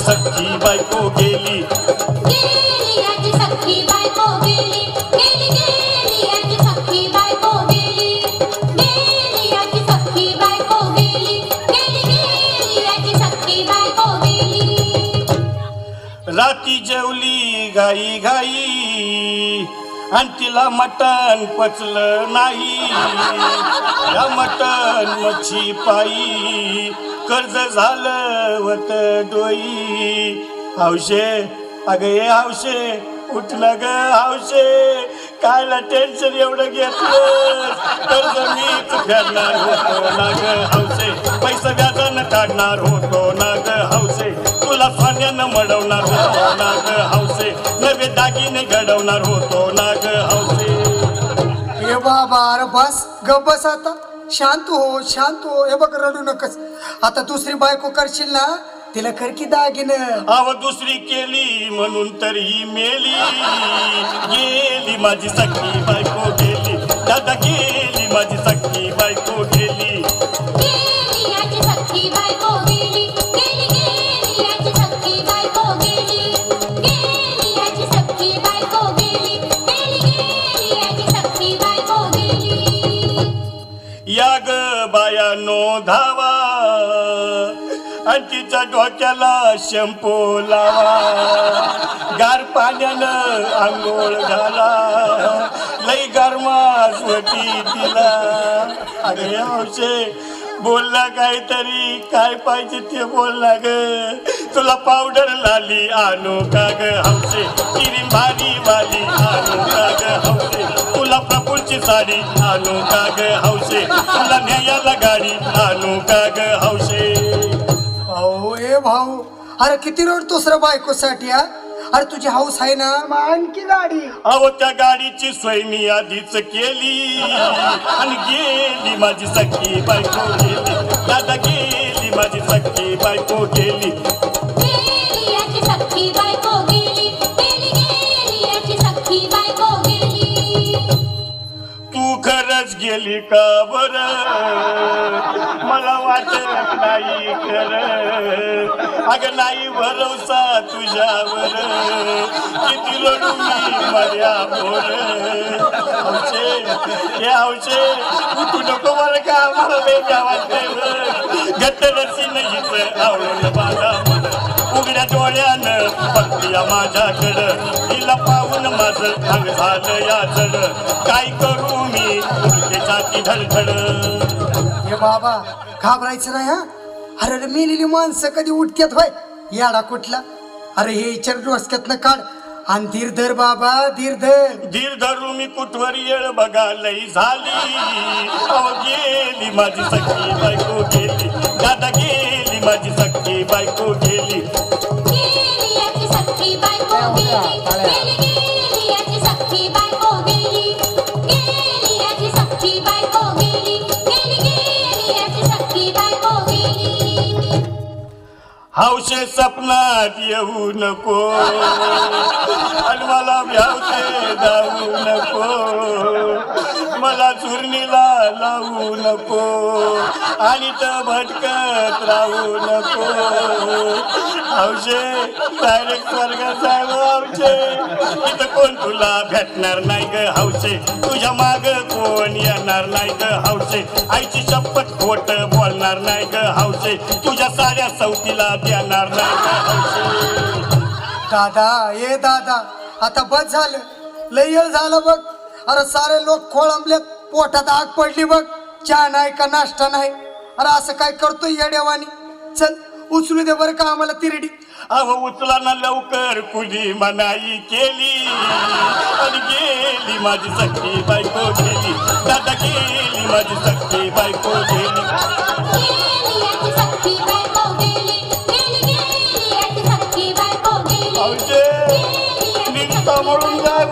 सख्खी बायको गेली. बायको गेली याची सख्खी बायको गेली. राती जेवली गाई गाई आणि तिला मटण पचलं नाही. या मटण मच्छी पायी. कर्ज झालं वत डोई. हौशे अगं ये हौशे उठ ना ग हौशे कायला टेन्शन एवढं घेतलं कर्ज मीच फेडणार होतो ना ग हौशे पैसे व्याजानं काढणार होतो ना ग हौसे तुला सोन्यानं मडवणार होतो ना घडवणार होतो ना ग हे बाबा अरे बस ग बस आता. शांत हो शांत हो. हे बघ रडू नकस. आता दुसरी बायको करशील ना तिला कर की दागिन. अव दुसरी केली म्हणून तर मेली. गेली माझी सख्खी बायको गेली. दादा गेली माझी सख्खी बायको नो धावा आणि तिच्या डोक्याला शॅम्पू लावा. गार पाण्यानं आंघोळ घाला. लई गरमास होती अरे हौशे बोलला काहीतरी. काय पाहिजे ते बोलला ग. तुला पावडर लाली आणू का ग? हौसे किरी भारी वाली आणू का ग? हौसे तुला प्रफुलची साडी आणू का ग हौशे? तुला न्यायाला गाडी आणू का ग हौशे? अहो ए भाऊ अरे किती रडतोस रे बायकोसाठी हा? अरे तुझी हाऊस आहे ना? मग आणखी गाडी. अहो त्या गाडीची सोय मी आधीच केली. आणि गेली माझी सख्खी बायको गेली. दादा गेली माझी सख्खी बायको गेली. दिवस गेली का बर? मला वाटत नाही खर. अगं नाही भरोसा तुझ्यावर. किती रडू मी माझ्या मोर हौशे हे हौशे तू नको मला का? मला वेगळ्या वाटते गट्टरची नाहीच आवडून बाळा उघड्या डोळ्यानं बघती माझ्याकडं. तिला पाहून माझं अंग झालं या चढ काय करू मी? त्याची धडधड. हे बाबा घाबरायचं नाही हा? अरे रे मेलेली माणसं कधी उठत्यात होय? याडा कुठला? अरे हे विचार डोसक्यातनं काढ. आणि धीर धर बाबा धीर धर. धीर धरू मी कुठवर येळ बघा लई झाली. अहो गेली माझी सख्खी बायको गेली. दादा गेली माझी सख्खी बायको गेली. हौशे सपनात येऊ नको. आणि मला व्यावते जाऊ नको. मला चुरणीला लावू नको. आणि तर भटकत राहू नको. हौशे डायरेक्ट स्वर्गात जाऊ हौशे इथं कोण तुला भेटणार नाही ग हौशे तुझ्या माग कोण येणार नाही ग हौशे आईची शपथ खोट बोलणार नाही ग हौशे तुझ्या साऱ्या सवतीला देणार नाही ग दादा ए दादा आता बस झालं. लय येळ झालं बघ. अरे सारे लोक खोळंबलेत. पोटात आग पडली बघ. चहा नाही का नाश्ता नाही? अरे असं काय करतोय येड्यावानी? चल उचलू दे बरं का आम्हाला तिरडी. अहो उचला ना लवकर. कुणी मनाई केली? आणि गेली माझी सख्खी बायको गेली दादा गेली माझी सख्खी बायको गेली म्हणून जाय